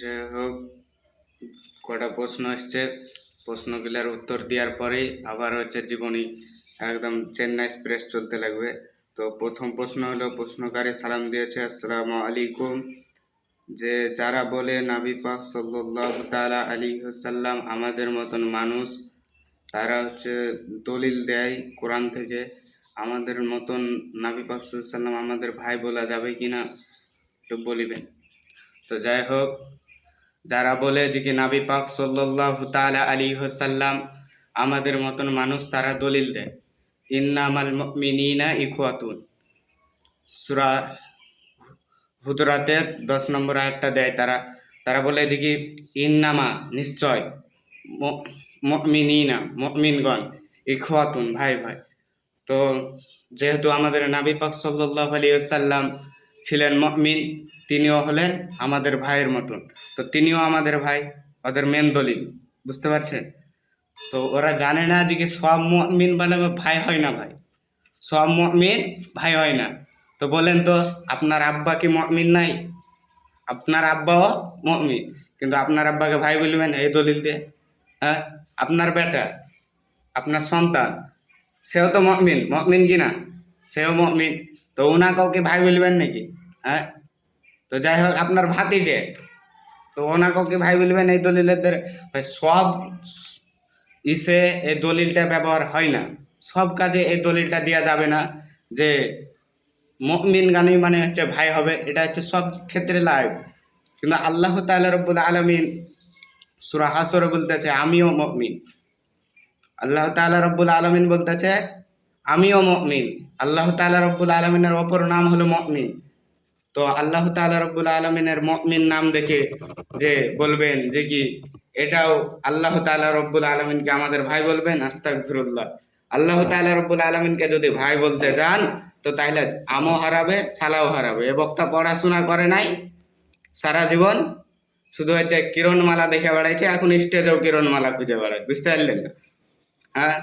যাই হোক কটা প্রশ্ন আসছে? প্রশ্নগুলার উত্তর দেওয়ার পরেই আবার হচ্ছে জীবনী একদম চেন্নাই এক্সপ্রেস চলতে লাগবে। তো প্রথম প্রশ্ন হলো, প্রশ্নকারী সালাম দিয়েছে, আসসালামু আলাইকুম। যে যারা বলে, নাবি পাক সাল্লাল্লাহু তাআলা আলাইহি ওয়াসাল্লাম আমাদের মতন মানুষ, তারা হচ্ছে দলিল দেয় কোরআন থেকে, আমাদের মতন নাবি পাক ওয়াসাল্লাম আমাদের ভাই বলা যাবে কি না একটু বলিবেন। তো যাই হোক যারা বলে যে কি নাবি পাক সাল্লাল্লাহু তাআলা আলাইহি ওয়াসাল্লাম আমাদের মতন মানুষ তারা দলিল দেয়। ইন্নামাল মুমিনিনা ইখওয়াতুন। সূরা হুজরাতের দশ নম্বর আয়াতটা দেয় তারা। তারা বলে কি, ইন্নামা, নিশ্চয়, ম- মুমিনিনা, মুমিনগণ, ইখওয়াতুন, ভাই ভাই। তো যেহেতু আমাদের নাবি পাক সাল্লাল্লাহু আলাইহি ওয়াসাল্লাম ছিলেন মুমিন, তিনিও হলেন আমাদের ভাইয়ের মতন। তো তিনিও আমাদের ভাই, ওদের মেন দলিল, বুঝতে পারছেন? তো ওরা জানে না যে সব মুমিন বলে ভাই হয় না ভাই। সব মুমিন ভাই হয় না। তো বলেন তো, আপনার আব্বা কি মুমিন নাই? আপনার আব্বাও মুমিন। কিন্তু আপনার আব্বাকে ভাই বলবেন, এই দলিল দিয়ে। হ্যাঁ? আপনার বেটা, আপনার সন্তান, সেও তো মুমিন মুমিন কি না? সেও মুমিন। তো ওনা কাউকে ভাই বলবেন নাকি? হ্যাঁ? তো যাই হোক, আপনার ভাতিজে। তো ওনা কাউকে ভাই বলবেন এই দলিলের সব ইসে এই দলিলটা ব্যবহার হয় না। সব কাজে এই দলিলটা দেওয়া যাবে না যে মুমিন গানি মানে হচ্ছে ভাই হবে, এটা হচ্ছে সব ক্ষেত্রে লাইভ। কিন্তু আল্লাহ তাআলা রব্বুল আলামিন সূরা হাসরে বলতেছে, আমিও মুমিন। আল্লাহ তাআলা রব্বুল আলমিন বলতেছে আমিও মুমিন। আল্লাহ তাআলা রব্বুল আলামিনের অপর নাম হলো মুমিন। তো আল্লাহ তাআলা রব্বুল আলমিনের মুমিন নাম দেখে যে বলবেন যে কি, এটাও আল্লাহ তাআলা রব্বুল আলামিনকে আমাদের ভাই বলবেন, আস্তাগফিরুল্লাহ। আল্লাহ তাআলা রব্বুল আলামিনকে যদি ভাই বলতে যান, তো তাহলে আমও হারাবে, সালাও হারাবে। এ বক্তা পড়াশোনা করে নাই, সারা জীবন শুধু হচ্ছে কিরণমালা দেখে বেড়াইছে, এখন স্টেজেও কিরণমালা খুঁজে বেড়ায় বুঝতে পারলেন না? হ্যাঁ?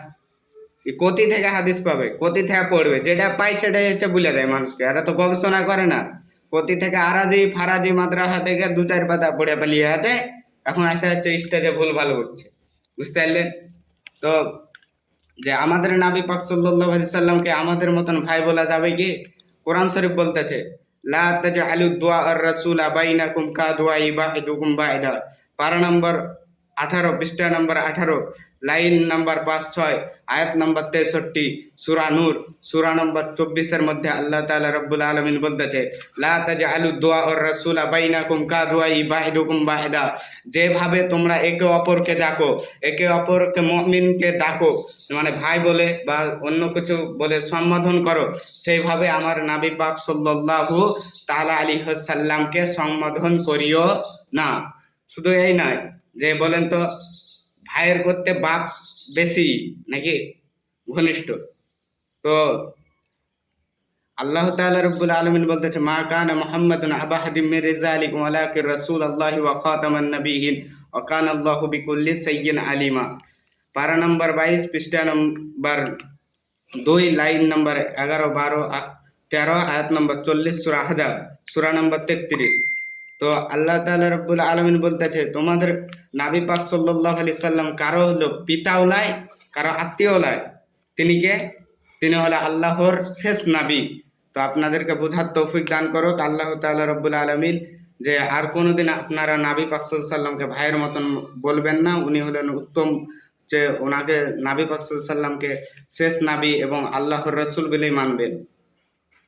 কোথি থেকে হাদিস পাবে কোথি থেকে পড়বে, যেটা পাই সেটাই হচ্ছে বলে দেয় মানুষকে, এরা তো গবেষণা করে না। কোথি থেকে আরাজি, ফারাজি, মাদ্রাসা থেকে দু চার পাতা পড়ে পালিয়ে আছে, এখন আসে হচ্ছে স্টেজে ভুল ভালো করছে বুঝতে পারলেন? তো যে আমাদের নাবি পাক আলাইহি সাল্লামকে আমাদের মতন ভাই বলা যাবে কি? কোরআন শরীফ বলতেছে, লা তাজআলু দুআ আর রাসূলা বাইনাকুম কা দুআ ইবাহিদুকুম বাইদা পারা নম্বর আঠারো, পৃষ্ঠা নম্বর আঠারো। লাইন নাম্বার পাঁচ ছয়, আয়াত নম্বর তেষট্টি, সুরা নূর। সুরা নম্বর চব্বিশের মধ্যে আল্লাহ তালা রব্বুল আলমিন বলতেছে আলু তাজআলু দুআ আর রাসূলা বাইনাকুম কা দুআ ইবাহিদুকুম বাইদা যেভাবে তোমরা একে অপরকে ডাকো, একে অপরকে মুমিনকে ডাকো মানে ভাই বলে বা অন্য কিছু বলে সম্বোধন করো, সেইভাবে আমার নাবি পাক সাল্লাল্লাহু তালা আলী সাল্লামকে সম্বোধন করিও না। শুধু এই নয়, যে বলেন তো ভাইয়ের করতে বাপ বেশি নাকি ঘনিষ্ঠ? তো আল্লাহ তাআলা রব্বুল আলামিন বলতেছে, মা কানা মুহাম্মাদুন আবা হাদিম মির রিজালিকুম ওয়ালাকিন রাসূলুল্লাহি ওয়া খাতামান নাবিয়িন ওয়া কানা আল্লাহু বিকুল্লি শাইইন আলিমা। পারা নম্বর বাইশ, পৃষ্ঠা নম্বর দুই, লাইন নম্বর এগারো, বারো আ- তেরো, আয়াত নম্বর চল্লিশ, সুরা হাজার সুরা নম্বর তেত্রিশ। তো আল্লাহ তাআলা রব্বুল আলামিন বলতেছে, তোমাদের নাবি পাক সাল্লাল্লাহু আলাইহি সাল্লাম কারও হলো পিতাও লাই কারও আত্মীয় লাই তিনি কে? তিনি হলো আল্লাহর শেষ নাবি। তো আপনাদেরকে বোঝার তৌফিক দান করো তো আল্লাহ তাআলা রব্বুল আলামিন, যে আর কোনোদিন আপনারা নাবি পাক সাল্লামকে ভাইয়ের মতন বলবেন না। উনি হলেন উত্তম যে ওনাকে নাবি পাক সাল্লামকে শেষ নাবি এবং আল্লাহর রসুল বলেই মানবেন।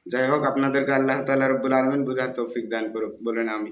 যাই হোক আপনাদেরকে আল্লাহ তালা রব্বুল আলমিন বোঝার তৌফিক দান করুক বলেন আমি